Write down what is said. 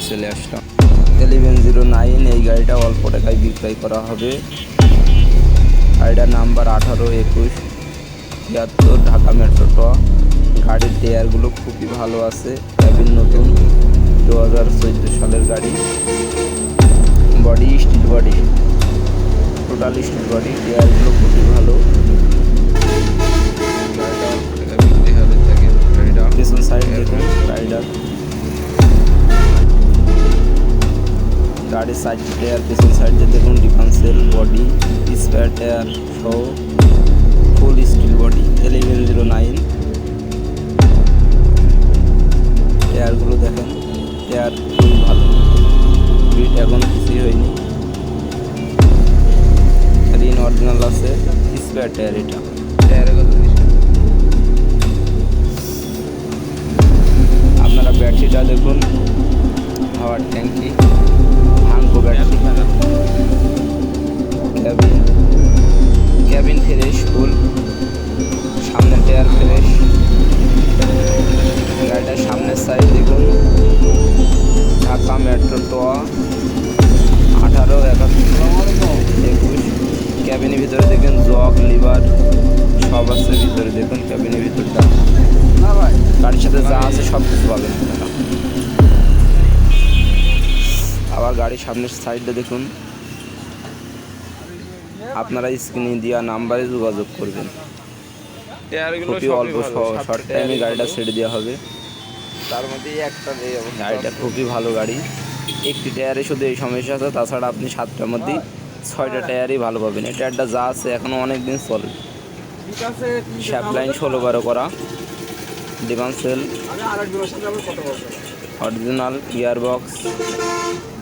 নিয়ে চলে আসলাম। Eleven zero nine, এই গাড়িটা অল্প টাকায় বিক্রয় করা হবে। গাড়িটার নাম্বার আঠারো একুশ, তিয়াত্তর, ঢাকা মেট্রো ট। গাড়ির টায়ারগুলো খুবই ভালো আছে ক্যাবিন নতুন, দু হাজার চোদ্দ সালের গাড়ি। Body, steel body total steel body টায়ারগুলো খুবই ভালো। গাড়ির সাইড টায়ার পেছন সাইডে দেখুন ডিফেন্সের বডি স্পেয়ার টায়ার সহ full steel body eleven zero nine টায়ারগুলো দেখেন টায়ার খুবই ভালো। বিট এখন কিছুই হয়নি। রিন অরিজিনাল আছে স্পেয়ার টায়ার এটা। টায়ারে কত আপনারা ব্যাটারিটা দেখুন হাওয়ার ট্যাঙ্কি দেখুন ক্যাবিনের ভিতরটা। গাড়ির সাথে যা আছে সব কিছু পাবেন। আবার গাড়ির সামনের সাইডটা দেখুন। আপনারা স্ক্রিনে দেওয়া নাম্বারে যোগাযোগ করবেন। খুবই অল্প শর্ট টাইমে গাড়িটা ছেড়ে দেওয়া হবে। তার মধ্যে একটা গাড়িটা খুবই ভালো গাড়ি। একটি টায়ারে শুধু এই সমস্যা আছে তাছাড়া আপনি সাতটার মধ্যেই ছয়টা টায়ারই ভালো পাবেন। এই টায়ারটা যা আছে এখনও অনেক দিন চলবে শ্যাপ লাইন ষোলো বারো করা। ডিমান্ড সেল অরিজিনাল ইয়ারবক্স বক্স